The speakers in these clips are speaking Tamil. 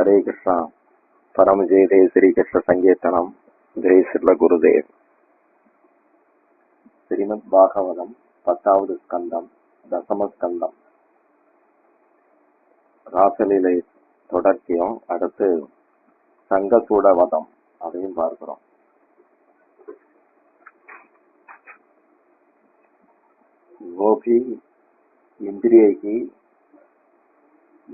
ஹரே கிருஷ்ணா. பரம ஜெய ஜெய ஸ்ரீகிருஷ்ண சங்கீர்த்தனம். ஜெய் சிர்ல குருதேவ். ஸ்ரீமத் பாகவதம் பத்தாவது ஸ்கந்தம் தசம ஸ்கந்தம். ராசலீலை தொடர்ச்சியும் அடுத்து சங்கசூட வதம் அதையும் பார்க்கிறோம். கோபி भी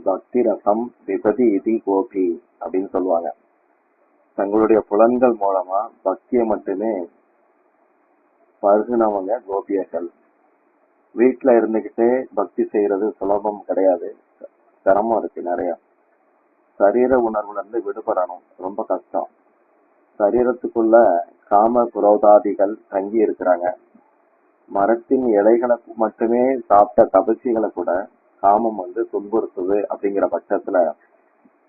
பக்தி ரசம் விபதி இதி கோபி அப்படின்னு சொல்லுவாங்க. தங்களுடைய புலன்கள் மூலமா பக்தியை மட்டுமே பருகினவங்க கோபியர்கள். வீட்டுல இருந்துகிட்டே பக்தி செய்யறது சுலபம் கிடையாது. சிரமம் இருக்கு நிறைய. சரீர உணர்வுல இருந்து விடுபடணும். ரொம்ப கஷ்டம். சரீரத்துக்குள்ள காம குரோதாதிகள் தங்கி இருக்கிறாங்க. மரத்தின் இலைகளை மட்டுமே சாப்பிட்ட தபசிகளை கூட காமம் வந்து துன்புறுத்துது அப்படிங்கிற பட்சத்துல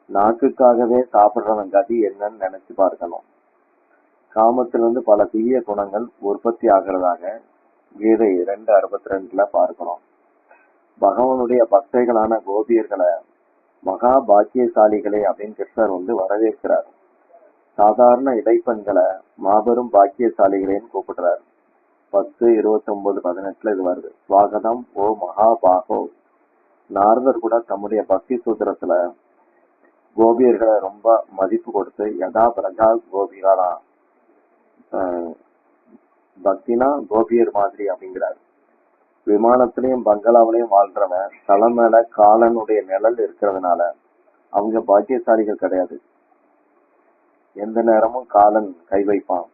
நாக்குக்காகவே சாப்பிடுறவன் கதி என்னன்னு நினைச்சு பார்க்கணும். காமத்திலிருந்து பல தீய குணங்கள் உற்பத்தி ஆகிறதாக கீதை இரண்டு அறுபத்தி ரெண்டுல பார்க்கிறோம். பகவானுடைய பக்தைகளான கோபியர்களை மகா பாக்கியசாலிகளே அப்படின்னு கிருஷ்ணர் வந்து வரவேற்கிறார். சாதாரண இடைப்பெண்களை மாபெரும் பாக்கியசாலிகளேன்னு கூப்பிடுறாரு. பத்து இருபத்தி ஒன்பது பதினெட்டுல இது வருது. ஸ்வாகதம் ஓ மகா பாகோ நாரதர் கூட தம்முடைய பக்தி சூத்திரத்துல கோபியர்களை ரொம்ப மதிப்பு கொடுத்து யதா பிரஜா கோபிகாரா? பக்தினா கோபியர் மாதிரி அப்படிங்கிறார். விமானத்திலையும் பங்களாவிலையும் வாழ்றவன் தலை மேல காலனுடைய நிழல் இருக்கிறதுனால அவங்க பாக்கியசாலிகள் கிடையாது. எந்த நேரமும் காலன் கை வைப்பான்.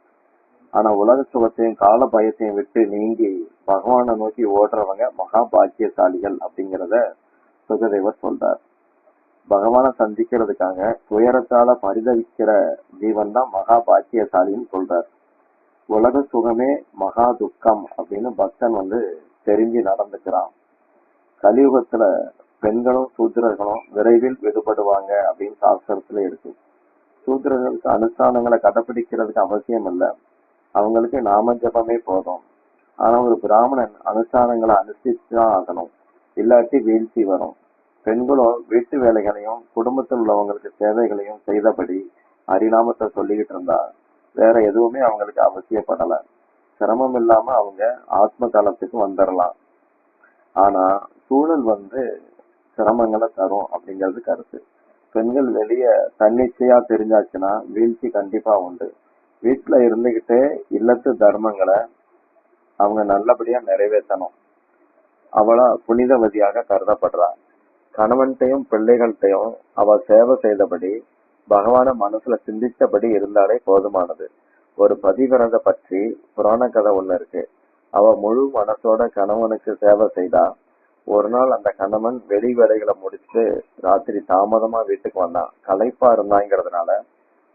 ஆனா உலக சுகத்தையும் கால பயத்தையும் விட்டு நீங்கி பகவானை நோக்கி ஓடுறவங்க மகா பாக்கியசாலிகள் அப்படிங்கிறத சுகதேவர் சொல்றார். பகவானை சந்திக்கிறதுக்காக துயரத்தால பரிதவிக்கிற ஜீவன் தான் மகா பாக்கியசாலின்னு சொல்றார். உலக சுகமே மகா துக்கம் அப்படின்னு பக்தன் வந்து தெரிஞ்சு நடந்துக்கிறான். கலியுகத்துல பெண்களும் சூத்திரர்களும் விரைவில் விடுபடுவாங்க அப்படின்னு சாஸ்திரத்துல இருக்கு. சூத்திரர்களுக்கு அனுஷ்டானங்களை கடைபிடிக்கிறதுக்கு அவசியம் இல்லை. அவங்களுக்கு நாம ஜபமே போதும். ஆனா ஒரு பிராமணன் அனுஷ்டானங்களை அனுஷ்டிச்சுதான் ஆகணும். இல்லாட்டி வீழ்ச்சி வரும். பெண்களும் வீட்டு வேலைகளையும் குடும்பத்தில் உள்ளவங்களுக்கு சேவைகளையும் செய்தபடி அரிநாமத்தை சொல்லிக்கிட்டு இருந்தா வேற எதுவுமே அவங்களுக்கு அவசியப்படல. சிரமம் இல்லாம அவங்க ஆத்ம தளத்துக்கு வந்துடலாம் ஆனா சூழல் வந்து சிரமங்களை தரும் அப்படிங்கிறது கருத்து. பெண்கள் வெளியே தன்னிச்சையா தெரிஞ்சாச்சுன்னா வீழ்ச்சி கண்டிப்பா உண்டு. வீட்டில் இருந்துக்கிட்டு இல்லத்து தர்மங்களை அவங்க நல்லபடியாக நிறைவேற்றணும். அவளா புனிதவதியாக கருதப்படுறா. கணவன்கிட்டையும் பிள்ளைகள்கிட்டையும் அவ சேவை செய்தபடி பகவான மனசுல சிந்தித்தபடி இருந்தாலே போதுமானது. ஒரு பதிவிரத பற்றி புராண கதை ஒண்ணு இருக்கு. அவ முழு மனசோட கணவனுக்கு சேவை செய்தா ஒரு நாள் அந்த கணவன் வெளி வேலைகளை முடிச்சுட்டு ராத்திரி தாமதமா வீட்டுக்கு வந்தான். களைப்பா இருந்தாங்கிறதுனால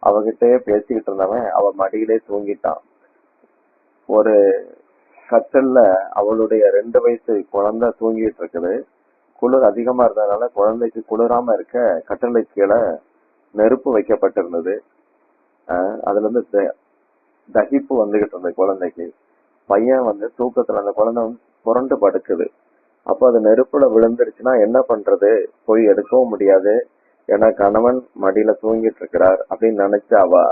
அவகிட்டயே பேசிக்கிட்டு இருந்தவன் அவ மடியிலே தூங்கிட்டான். ஒரு கட்டல்ல அவளுடைய ரெண்டு வயசு குழந்தை தூங்கிட்டு இருக்குது. குளிர் அதிகமா இருந்ததுனால குழந்தைக்கு குளிராம இருக்க கட்டளை கீழே நெருப்பு வைக்கப்பட்டிருந்தது. அதுல இருந்து தகிப்பு வந்துகிட்டு இருந்தது குழந்தைக்கு. பையன் வந்து தூக்கத்துல அந்த குழந்தை புரண்டு படுக்குது. அப்போ அது நெருப்புல விழுந்துருச்சுன்னா என்ன பண்றது? போய் எடுக்கவும் முடியாது. ஏன்னா கணவன் மடியில தூங்கிட்டு இருக்கிறார் அப்படின்னு நினைச்சு அவ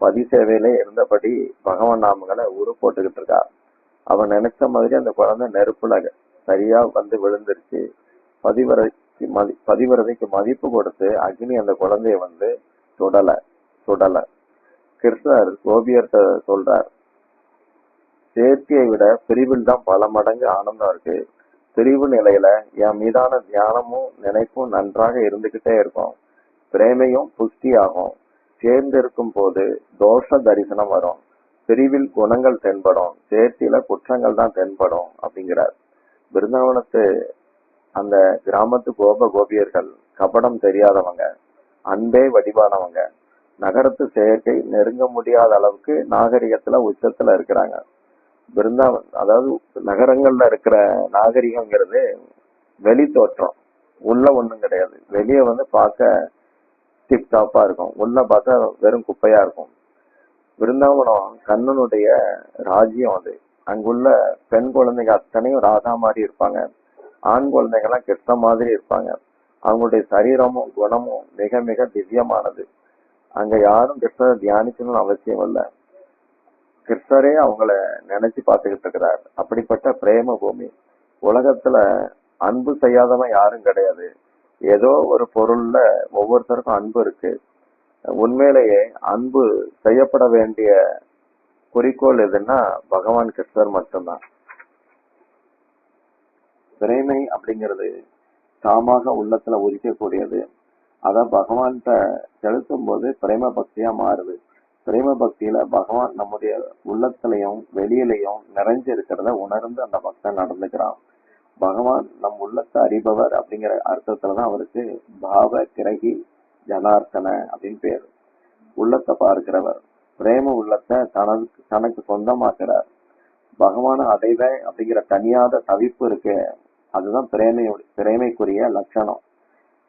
பதி சேவையில இருந்தபடி பகவான் நாமங்களை உரு போட்டுக்கிட்டு இருக்கா. அவன் நினைச்ச மாதிரி அந்த குழந்தை நெருப்புல சரியா வந்து விழுந்துருச்சு. பதிவரைக்கு மதி பதிவிரதைக்கு மதிப்பு கொடுத்து அக்னி அந்த குழந்தைய வந்து சுடல சுடல கிருஷ்ணர் கோபியர்கிட்ட சொல்றார் சேர்க்கையை விட பிரிவில் தான் பல மடங்கு ஆனந்தம் இருக்கு. பிரிவு நிலையில என் மீதான தியானமும் நினைப்பும் நன்றாக இருந்துகிட்டே இருக்கும். பிரேமையும் புஷ்டியாகும். சேர்ந்து இருக்கும் போது தோஷ தரிசனம் வரும். பிரிவில் குணங்கள் தென்படும். சேர்த்தியில குற்றங்கள் தான் தென்படும் அப்படிங்கிறார். பிருந்தாவனத்து அந்த கிராமத்து கோப கோபியர்கள் கபடம் தெரியாதவங்க அன்பே வடிவானவங்க நகரத்து செயற்கை நெருங்க முடியாத அளவுக்கு நாகரிகத்துல உச்சத்துல இருக்கிறாங்க. பிருந்தாவன் அதாவது நகரங்கள்ல இருக்கிற நாகரிகங்கிறது வெளி தோற்றம். உள்ள ஒண்ணும் கிடையாது. வெளியே வந்து பார்க்க டிப்டாப்பா இருக்கும். உள்ள பார்த்தா வெறும் குப்பையா இருக்கும். பிருந்தாவனம் கண்ணனுடைய ராஜ்யம் அது. அங்குள்ள பெண் குழந்தைங்க அத்தனையும் ராதா மாதிரி இருப்பாங்க. ஆண் குழந்தைங்கெல்லாம் கிருஷ்ண மாதிரி இருப்பாங்க. அவங்களுடைய சரீரமும் குணமும் மிக மிக திவ்யமானது. அங்க யாரும் கிருஷ்ணரை தியானிக்கணும்னு அவசியம் இல்லை. கிருஷ்ணரே அவங்கள நினைச்சு பார்த்துக்கிட்டு இருக்கிறார். அப்படிப்பட்ட பிரேம பூமி. உலகத்துல அன்பு செய்யாதவன் யாரும் கிடையாது. ஏதோ ஒரு பொருள்ல ஒவ்வொருத்தருக்கும் அன்பு இருக்கு. உண்மையிலேயே அன்பு செய்யப்பட வேண்டிய குறிக்கோள் எதுன்னா பகவான் கிருஷ்ணர் மட்டும்தான். பிரேமை அப்படிங்கிறது தாமாக உள்ளத்துல உதிக்கக்கூடியது. அத பகவான்கிட்ட செலுத்தும் போது பிரேம பக்தியா மாறுது. பிரேம பக்தியில பகவான் நம்முடைய உள்ளத்திலையும் வெளியிலையும் நிறைஞ்சு இருக்கிறத உணர்ந்து அந்த பக்தன் நடந்துக்கிறான். பகவான் நம் உள்ளத்தை அறிபவர் அப்படிங்கிற அர்த்தத்துலதான் அவருக்கு பாவ கிரகி ஜனார்த்தன அப்படின்னு பேர். உள்ளத்தை பார்க்கிறவர் பிரேம உள்ளத்தை தனக்கு தனக்கு சொந்தமாக்குறார். பகவான அடைவேன் அப்படிங்கிற தனியாத தவிப்பு இருக்கு அதுதான் பிரேமை பிரேமைக்குரிய லட்சணம்.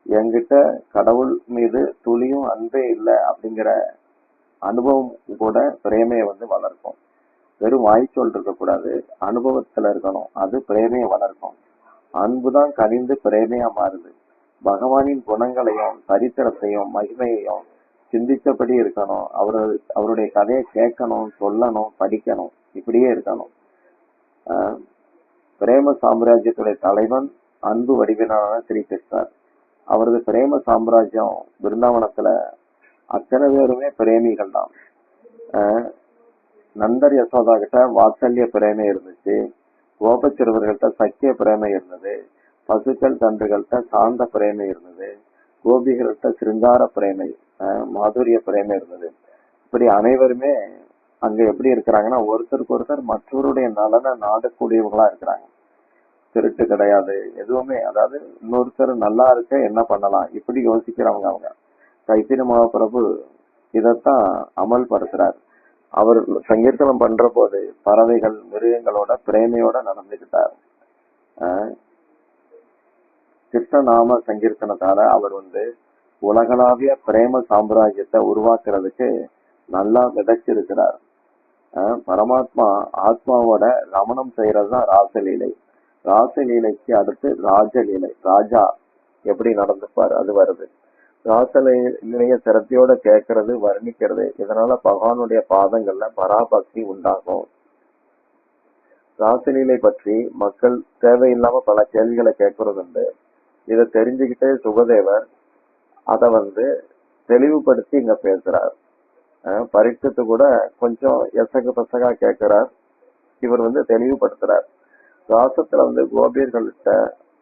என்கிட்ட கடவுள் மீது துளியும் அன்பே இல்லை அப்படிங்கிற அனுபவம் கூட பிரேமையை வந்து வளர்க்கும். வெறும் வாய்ச்சொல் இருக்கக்கூடாது. அனுபவத்துல இருக்கணும். அது பிரேமையை வளர்க்கும். அன்புதான் கனிந்து பிரேமையா மாறுது. பகவானின் குணங்களையும் சரித்திரத்தையும் மகிமையையும் சிந்தித்தபடி இருக்கணும். அவரு அவருடைய கதையை கேட்கணும் சொல்லணும் படிக்கணும். இப்படியே இருக்கணும். பிரேம சாம்ராஜ்யத்துடைய தலைவன் அன்பு வடிவினான ஸ்ரீ கிருஷ்ணர். அவரது பிரேம சாம்ராஜ்யம் பிருந்தாவனத்துல அத்தனை பேருமே பிரேமிகள் தான் நந்தர் யசோதா கிட்ட வாத்சல்ய பிரேமை இருந்துச்சு. கோபச்சிறுவர்கள்ட்ட சக்கிய பிரேமை இருந்தது. பசுக்கள் தண்டுகள்கிட்ட சாந்த பிரேமை இருந்தது. கோபிகள்கிட்ட சிருங்கார பிரேமை மாதுரிய பிரேமை இருந்தது. இப்படி அனைவருமே அங்க எப்படி இருக்கிறாங்கன்னா ஒருத்தருக்கு ஒருத்தர் மற்றவருடைய நலனை நாடக்கூடியவங்களா இருக்கிறாங்க. திருட்டு கிடையாது. எதுவுமே அதாவது இன்னொருத்தர் நல்லா இருக்க என்ன பண்ணலாம்? இப்படி யோசிக்கிறவங்க அவங்க. கைத்திரி மகாபிரபு இதைத்தான் அமல்படுத்துறார். அவர் சங்கீர்த்தனம் பண்ற போது பறவைகள் மிருகங்களோட பிரேமையோட நடந்துகிட்டார். கிருஷ்ணநாம சங்கீர்த்தனத்தால அவர் வந்து உலகளாவிய பிரேம சாம்ராஜ்யத்தை உருவாக்குறதுக்கு நல்லா விதைச்சிருக்கிறார். பரமாத்மா ஆத்மாவோட ரமணம் செய்யறதுதான் ராசலீலை. ராசலீலைக்கு அடுத்து ராஜலீலை ராஜா எப்படி நடந்துப்பார் அது வருது. ராசலீலைய சிரத்தையோட கேட்கறது வர்ணிக்கிறது இதனால பகவானுடைய பாதங்கள்ல பராபக்தி உண்டாகும். ராசலீலை பற்றி மக்கள் தேவையில்லாம பல கேள்விகளை கேட்கறது உண்டு. இதை தெரிஞ்சுக்கிட்டே சுகதேவர் அதை வந்து தெளிவுபடுத்தி இங்க பேசுறார். பரீட்சத்து கூட கொஞ்சம் எசகு பசகா கேட்கிறார். இவர் வந்து தெளிவுபடுத்துறார். ராசத்துல வந்து கோபியர்கள்ட்ட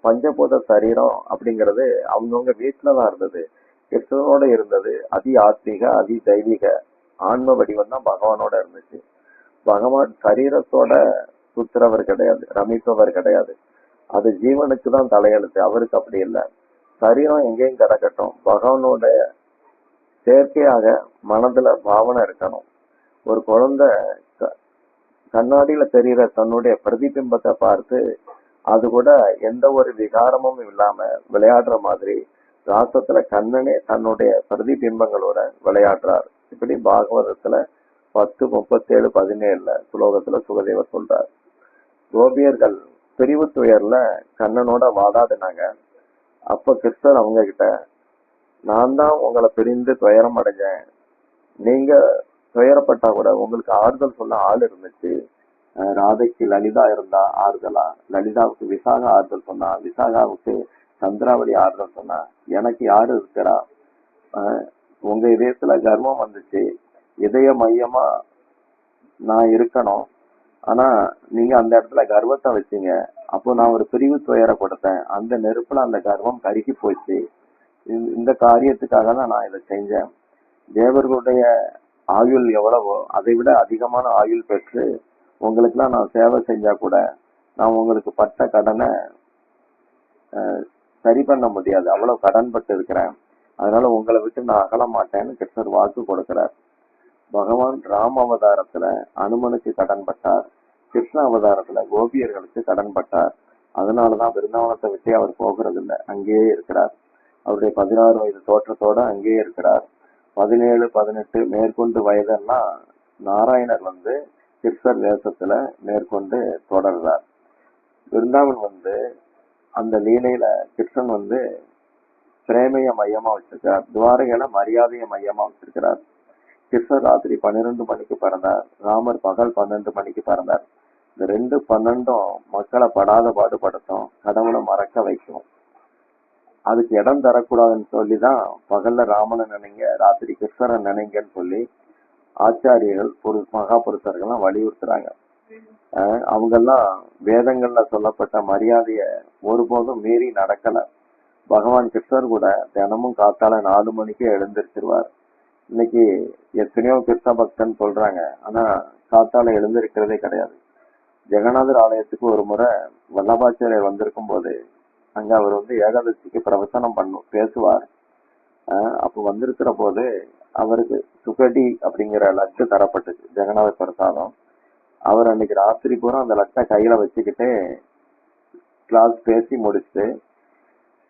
பஞ்சபூத சரீரம் அப்படிங்கிறது அவங்கவுங்க வீட்டுலதான் இருந்தது. கிருஷ்ணனோட இருந்தது. அதி ஆத்மீக அதி தெய்வீக ஆன்ம வடிவம் தான் பகவானோட இருந்துச்சு. பகவான் சரீரத்தோட சுத்துறவர் கிடையாது ரமிப்பவர் கிடையாது. அது ஜீவனுக்கு தான் தலையெழுத்து அவருக்கு அப்படி இல்லை. சரீரம் எங்கேயும் கிடக்கட்டும். பகவானோட செயற்கையாக மனதுல பாவனை இருக்கணும். ஒரு குழந்தை க- கண்ணாடியில தெரிகிற தன்னுடைய பிரதிபிம்பத்தை பார்த்து அது கூட எந்த ஒரு விகாரமும் இல்லாம விளையாடுற மாதிரி ராசத்துல கண்ணனே தன்னுடைய பிரதிபிம்பங்களோட விளையாடுறார். இப்படி பாகவதத்துல பத்து முப்பத்தேழு பதினேழுல சுலோகத்துல சுகதேவர் சொல்றார். கோபியர்கள் பிரிவு துயர்ல கண்ணனோட வாதாடினாங்க. அப்ப கிருஷ்ணர் அவங்க கிட்ட நான் தான் உங்களை பிரிந்து துயரம் அடைஞ்சேன். நீங்க துயரப்பட்டா கூட உங்களுக்கு ஆறுதல் சொல்ல ஆள் இருந்துச்சு. ராதைக்கு லலிதா இருந்தா ஆறுதலா? லலிதாவுக்கு விசாகா ஆறுதல் சொன்னா? விசாகாவுக்கு சந்திராவளி ஆறுதல் சொன்னா? எனக்கு யாரு இருக்கிறா? உங்க இதயத்துல கர்வம் வந்துச்சு. இதய மையமா நான் இருக்கணும். ஆனா நீங்க அந்த இடத்துல கர்வத்தை வச்சீங்க. அப்போ நான் ஒரு பிரிவு துயரை கொடுத்தேன். அந்த நெருப்புல அந்த கர்வம் கருகி போச்சு. இந்த- காரியத்துக்காக தான் நான் இதை செஞ்சேன். தேவர்களுடைய ஆயுள் எவ்வளவோ அதை விட அதிகமான ஆயுள் பெற்று உங்களுக்குலாம் நான் சேவை செஞ்சா கூட நான் உங்களுக்கு பட்ட கடனை சரி பண்ண முடியாது. அவ்வளவு கடன் பட்டு இருக்கிறேன். அதனால உங்களை விட்டு நான் அகல மாட்டேன்னு கிருஷ்ணர் வாக்கு கொடுக்கிறார். பகவான் ராம அவதாரத்துல அனுமனுக்கு கடன் பட்டார் கிருஷ்ண அவதாரத்துல கோபியர்களுக்கு கடன் பட்டார் அதனாலதான் பிருந்தாவனத்தை விட்டு அவர் போகிறது இல்லை அங்கேயே இருக்கிறார். அவருடைய பதினாறு வயது தோற்றத்தோட அங்கேயே இருக்கிறார். பதினேழு பதினெட்டு மேற்கொண்டு வயதெல்லாம் நாராயணர் வந்து கிருஷ்ணர் தேசத்துல மேற்கொண்டு தொடர்றார். பிருந்தாவன் வந்து அந்த லீலையில கிருஷ்ணன் வந்து பிரேமைய மையமா வச்சிருக்கிறார் துவாரகையில மரியாதைய மையமா வச்சிருக்கிறார். கிருஷ்ணர் ராத்திரி பன்னிரெண்டு மணிக்கு பிறந்தார் ராமர் பகல் பன்னெண்டு மணிக்கு பிறந்தார். இந்த ரெண்டு பன்னெண்டும் மக்களை படாத பாடுபடுத்தும் கடவுளை மறக்க வைக்கும். அதுக்கு இடம் தரக்கூடாதுன்னு சொல்லி தான் பகல்ல ராமனை நினைங்க ராத்திரி கிருஷ்ணரை நினைங்கன்னு சொல்லி ஆச்சாரியர்கள் புரு மகா புருஷர்கள்லாம் வலியுறுத்துறாங்க. அவங்கெல்லாம் வேதங்கள்ல சொல்லப்பட்ட மரியாதையை ஒருபோதும் மீறி நடக்கல. பகவான் கிருஷ்ணர் கூட தினமும் காத்தால நாலு மணிக்கு எழுந்திருச்சிருவார். இன்னைக்கு எத்தனையோ கிருஷ்ண பக்தன் சொல்றாங்க ஆனா காத்தால எழுந்திருக்கிறதே கிடையாது. ஜெகநாதர் ஆலயத்துக்கு ஒரு முறை வல்லபாச்சாரியர் வந்திருக்கும் போது அங்க அவர் வந்து ஏகாதசிக்கு பிரவசனம் பண்ணும் பேசுவார். அப்ப அப்போ வந்திருக்கிற போது அவருக்கு சுகடி அப்படிங்கிற லட்டு தரப்பட்டுச்சு ஜெகநாத பிரசாதம். அவர் அன்னைக்கு ராத்திரி பூரா அந்த லட்டை கையில வச்சுக்கிட்டு கிளாஸ் பேசி முடிச்சு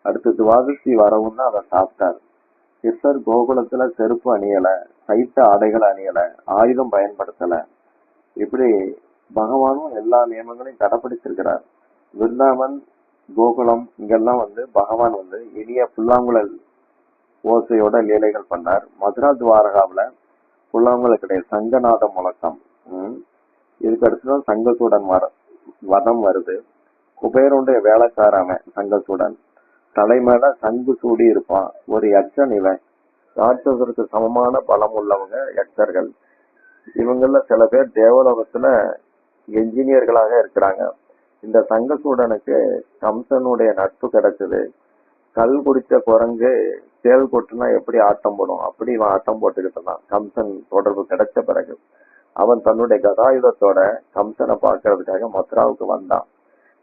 அடுத்து துவாதசி வரவும் தான் அதை சாப்பிட்டார். கிருஷ்ணர் கோகுலத்துல செருப்பு அணியல சைத்த ஆடைகள் அணியல ஆயுதம் பயன்படுத்தல. இப்படி பகவானும் எல்லா நியமங்களையும் கடைபிடிச்சிருக்கிறார் விருந்தாவன் கோகுலம் இங்கெல்லாம் வந்து பகவான் வந்து இனிய புல்லாங்குழல் ஓசையோட லீலைகள் பண்ணார். மதுரா துவாரகாவில் புல்லாங்குழல் கிடையாது சங்கநாத முழக்கம். இதுக்கு அடுத்துதான் சங்கசூடன் வர வதம் வருது. குபேரனுடைய வேலைக்காரவன் சங்கசூடன் தலை சங்கு சூடி இருப்பான். ஒரு யட்சன் இவன். ராட்சசருக்கு சமமான பலம் உள்ளவங்க யட்சர்கள் இவங்கள சில பேர் தேவலோகத்துல என்ஜினியர்களாக இருக்கிறாங்க. இந்த சங்கசூடனுக்கு கம்சனுடைய நட்பு கிடைச்சது. கல் குடிச்ச குரங்கு தேல் கொட்டுனா எப்படி ஆட்டம் போடும்? அப்படி இவன் ஆட்டம் போட்டுக்கிட்டு இருந்தான். கம்சன் தொடர்பு கிடைச்ச பிறகு. அவன் தன்னுடைய கதாயுதத்தோட கம்சனை பார்க்கறதுக்காக மதுராவுக்கு வந்தான்.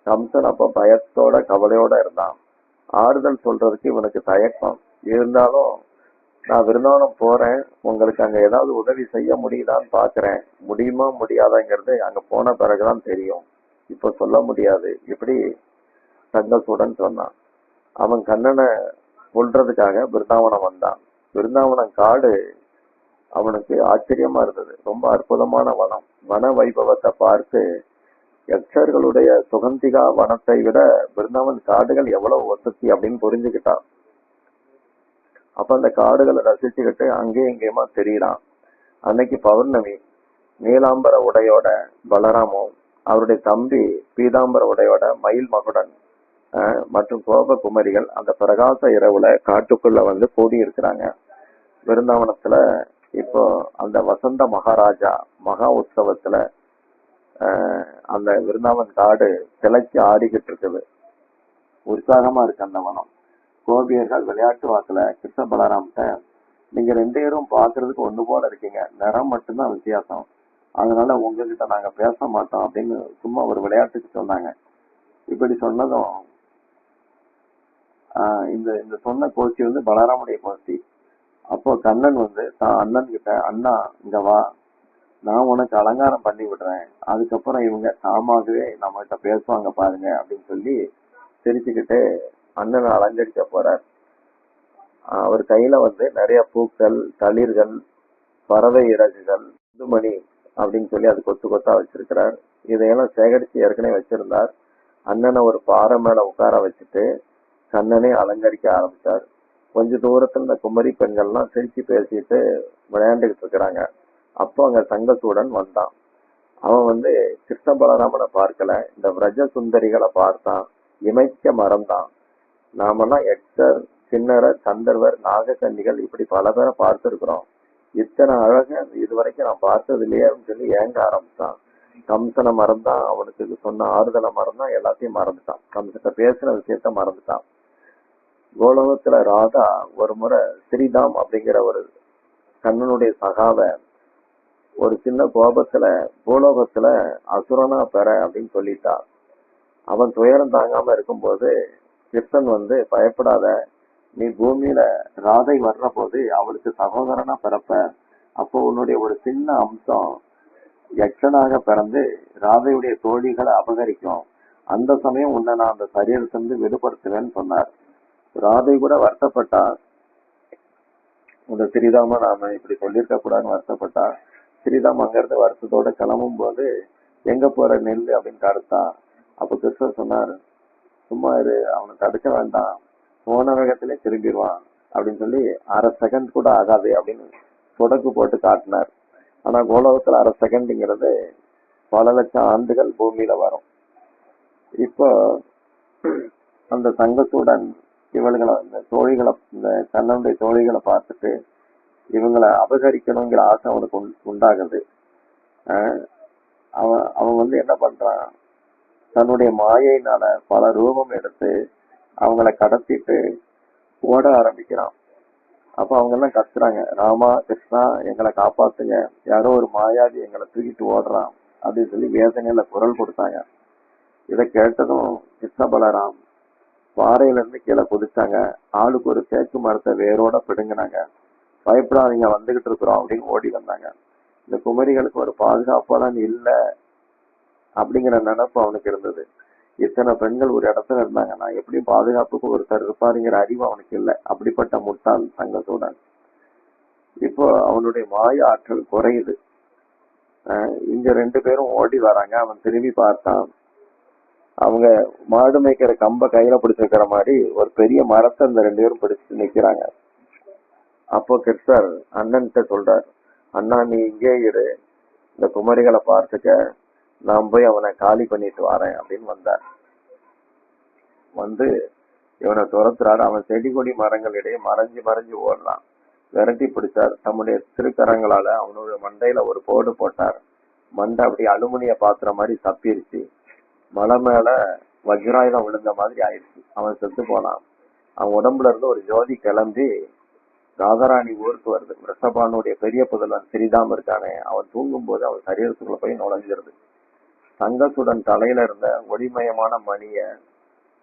கம்சன் அப்ப பயத்தோட கவலையோட இருந்தான். ஆறுதல் சொல்றதுக்கு இவனுக்கு தயக்கம். இருந்தாலும் நான் விருந்தாவனம் போறேன். உங்களுக்கு அங்க ஏதாவது உதவி செய்ய முடியுதான்னு பாக்குறேன். முடியுமா முடியாதாங்கிறது அங்க போன பிறகுதான் தெரியும். இப்ப சொல்ல முடியாது. இப்படி சங்கசுடன் சொன்னான். அவன் கண்ணனை கொல்றதுக்காக பிருந்தாவனம் வந்தான். பிருந்தாவனம் காடு அவனுக்கு ஆச்சரியமா இருந்தது. ரொம்ப அற்புதமான வனம். வன வைபவத்தை பார்த்து யக்ஷர்களுடைய சுகந்திகா வனத்தை விட பிருந்தாவன் காடுகள் எவ்வளவு வசதி அப்படின்னு புரிஞ்சுக்கிட்டான். அப்ப அந்த காடுகளை ரசிச்சுக்கிட்டு அங்கேயும் இங்கேயுமா தெரியலாம் அன்னைக்கு பௌர்ணமி நீலாம்பர உடையோட பலராமும் அவருடைய தம்பி பீதாம்பர உடையோட மயில் மகுடன் மற்றும் கோபகுமரிகள் அந்த பிரகாச இரவுல காட்டுக்குள்ள வந்து கூடி இருக்கிறாங்க விருந்தாவனத்துல இப்போ அந்த வசந்த மகாராஜா மகா உற்சவத்துல அந்த விருந்தாவன் காடு கிளைக்கு ஆடிக்கிட்டு இருக்குது. உற்சாகமா இருக்கு அந்த வனம். கோபியர்கள் விளையாட்டு வாக்குல கிருஷ்ண பலராம்கிட்ட நீங்க ரெண்டு பேரும் பாக்குறதுக்கு ஒண்ணு போல இருக்கீங்க. நிறம் மட்டும்தான் வித்தியாசம். அதனால உங்ககிட்ட நாங்க பேச மாட்டோம் அப்படின்னு சும்மா ஒரு விளையாட்டுக்கு சொன்னாங்க. இப்படி சொன்னதும் இந்த இந்த சொன்ன கோஷ்டி வந்து பலராமுடைய கோஷ்டி. அப்போ கண்ணன் வந்து தான் அண்ணன் கிட்ட அண்ணா இங்க வா. நான் உனக்கு அலங்காரம் பண்ணி விடுறேன். அதுக்கப்புறம் இவங்க தாமாகவே நம்மகிட்ட பேசுவாங்க பாருங்க அப்படின்னு சொல்லி சிரிச்சுக்கிட்டு அண்ணனை அலங்கரிக்க போறார். அவர் கையில வந்து நிறைய பூக்கள் தளிர்கள் பறவை இறகுகள் முதுமணி அப்படின்னு சொல்லி அது கொத்து கொத்தா வச்சிருக்கிறார். இதையெல்லாம் சேகரித்து ஏற்கனவே வச்சிருந்தார். அண்ணனை ஒரு பாறை மேல உட்கார வச்சுட்டு கண்ணனை அலங்கரிக்க ஆரம்பிச்சார். கொஞ்ச தூரத்துல இந்த குமரி பெண்கள்லாம் சிரிச்சு பேசிட்டு விளையாண்டுகிட்டு இருக்கிறாங்க. அப்போ அங்க சங்கசூடன் வந்தான். அவன் வந்து கிருஷ்ண பலராமனை பார்க்கல இந்த விரஜ சுந்தரிகளை பார்த்தான் இமைக்க மறந்தான். நாமெல்லாம் எக்ஸர் சின்னர சந்தர்வர் நாகக்கன்னிகள் இப்படி பல பேரை பார்த்துருக்குறோம். இத்தனை அழக இது வரைக்கும் நான் பார்த்தது இல்லையே அப்படின்னு சொல்லி ஏங்க ஆரம்பிச்சான். கம்சனை மறந்தான் அவனுக்கு சொன்ன ஆறுதலை மறந்தான் எல்லாத்தையும் மறந்துட்டான். கம்சத்தை பேசுன விஷயத்த மறந்துட்டான். கோலகத்துல ராதா ஒரு முறை ஸ்ரீதாம் அப்படிங்கிற ஒரு கண்ணனுடைய சகாவை ஒரு சின்ன கோபத்துல பூலோகத்துல அசுரனா பெற அப்படின்னு சொல்லிட்டா. அவன் துயரம் தாங்காம இருக்கும்போது கிருஷ்ணன் வந்து பயப்படாத நீ பூமியில ராதை வர்ற போது அவளுக்கு சகோதரனா பிறப்ப. அப்போ உன்னுடைய ஒரு சின்ன அம்சம் யக்ஷனாக பிறந்து ராதையுடைய தோழிகளை அபகரிக்கும். அந்த சமயம் உன்னை நான் அந்த சரீரத்திலிருந்து விடுபடுத்துவேன்னு சொன்னார். ராதை கூட வருத்தப்பட்டா இந்த ஸ்ரீராம நாம இப்படி சொல்லியிருக்க கூடாதுன்னு வருத்தப்பட்டா ஸ்ரீராம் அங்கிருந்து வருஷத்தோட கிளம்பும் போது எங்க போற நெல்? அப்படின்னு தடுத்தான் அப்ப கிருஷ்ணர் சொன்னார் சும்மா இரு அவனை தடுக்க வேண்டாம். போன வேகத்திலே திரும்பிடுவான் அப்படின்னு சொல்லி அரை செகண்ட் கூட ஆகாது அப்படின்னு சொடக்கு போட்டு காட்டினார். ஆனா கோலகத்துல அரை செகண்ட்ங்கிறது பல லட்சம் ஆண்டுகள் பூமியில வரும். இப்போ அந்த சங்கத்துடன் இவள்களை இந்த தோழிகளை இந்த கண்ணனுடைய தோழிகளை பார்த்துட்டு இவங்களை அபகரிக்கணுங்கிற ஆசை அவனுக்கு உண்- உண்டாகுது. அவன் அவன் வந்து என்ன பண்றான்? தன்னுடைய மாயையினால பல ரூபம் எடுத்து அவங்கள கடத்திட்டு ஓட ஆரம்பிக்கிறான். அப்ப அவங்க எல்லாம் கத்துறாங்க ராமா கிருஷ்ணா எங்களை காப்பாத்துங்க. யாரோ ஒரு மாயாதி எங்களை தூக்கிட்டு ஓடுறான். அப்படின்னு சொல்லி வேதனையில குரல் கொடுத்தாங்க. இதை கேட்டதும் கிருஷ்ண பலராம் பாறையில இருந்து கீழே குதிச்சாங்க. ஆளுக்கு ஒரு தேக்கு மரத்தை வேரோட பிடுங்கினாங்க. பயப்படாதீங்க வந்துகிட்டு இருக்கிறோம் அப்படின்னு ஓடி வந்தாங்க. இந்த குமரிகளுக்கு ஒரு பாதுகாப்பாளன் இல்லை அப்படிங்கிற நினப்பு அவனுக்கு இருந்தது. இத்தனை பெண்கள் ஒரு இடத்துல இருந்தாங்க நான் எப்படி பாதுகாப்புக்கு ஒருத்தர் இருப்பாருங்கிற அறிவு அவனுக்கு இல்லை. அப்படிப்பட்ட முட்டாள் சங்கத்துடன் இப்போ அவனுடைய மாய ஆற்றல் குறையுது. இங்க ரெண்டு பேரும் ஓடி வராங்க. அவன் திரும்பி பார்த்தான் அவங்க மாடு மேய்க்கிற கம்ப கையில பிடிச்சிருக்கிற மாதிரி ஒரு பெரிய மரத்தை இந்த ரெண்டு பேரும் பிடிச்சிட்டு நிக்கிறாங்க. அப்போ கிருஷ்ணர் அண்ணன்கிட்ட சொல்றார் அண்ணா நீ இங்கே இரு. இந்த குமரிகளை பார்த்துக்க. நான் போய் அவனை காலி பண்ணிட்டு வரேன் அப்படின்னு வந்தார். வந்து இவனை துரத்துறாரு. அவன் செடி கொடி மரங்களிடையே மறைஞ்சு மறைஞ்சு ஓடலாம். விரட்டி பிடிச்சார். தம்முடைய திருக்கரங்களால அவனோட மண்டையில ஒரு போடு போட்டார். மண்டை அப்படி அலுமினிய பாத்திரம் மாதிரி தப்பிருச்சு. மலை மேல வஜ்ராயுதம் விழுந்த மாதிரி ஆயிடுச்சு. அவன் செத்து போனான். அவன் உடம்புல இருந்து ஒரு ஜோதி கிளம்பி ராதாராணி ஊருக்கு வருது. ரிஷபானுடைய பெரிய புதல்வன் சிறிதாம் இருக்கானே அவன் தூங்கும் போது அவன் சரீரத்துக்குள்ள போய் நுழைஞ்சிருது. தங்கத்துடன் தலையில இருந்த ஒளிமயமான மணிய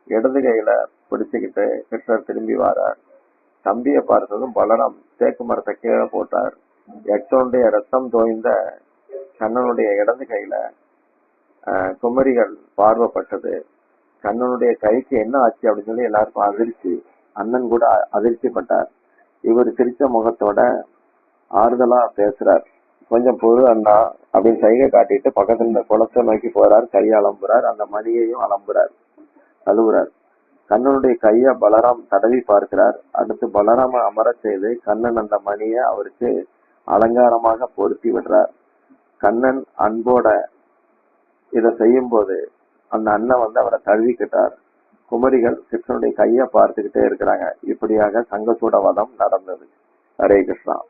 இடது கையில பிடிச்சுக்கிட்டு கிருஷ்ணர் திரும்பி வாரார். தம்பியை பார்த்ததும் பலராம் தேக்கு மரத்தை கீழே போட்டார். யக்ஷனுடைய ரத்தம் தோய்ந்த கண்ணனுடைய இடது கையில குமரிகள் பார்வைப்பட்டது. கண்ணனுடைய கைக்கு என்ன ஆச்சு அப்படின்னு சொல்லி எல்லாருக்கும் அதிர்ச்சி. அண்ணன் கூட அதிர்ச்சிப்பட்டார் இவர் சிரிச்ச முகத்தோட ஆறுதலா பேசுறார். கொஞ்சம் பொறு அண்ணா அப்படின்னு சைகை காட்டிட்டு பக்கத்துல இந்த குளத்தை நோக்கி போறார். கையை அலம்புறார். அந்த மணியையும் அலம்புறார். அழுவுறார் கண்ணனுடைய கைய பலராம் தடவி பார்க்கிறார். அடுத்து பலராம அமர செய்து கண்ணன் அந்த மணியை அவருக்கு அலங்காரமாக பொருத்தி விடுறார். கண்ணன் அன்போட இதை செய்யும் போது அந்த அண்ணன் வந்து அவரை தழுவிக்கிட்டார். குமரிகள் கிருஷ்ணனுடைய கையை பார்த்துக்கிட்டே இருக்கிறாங்க. இப்படியாக சங்கசூட வதம் நடந்தது. ஹரே கிருஷ்ணா.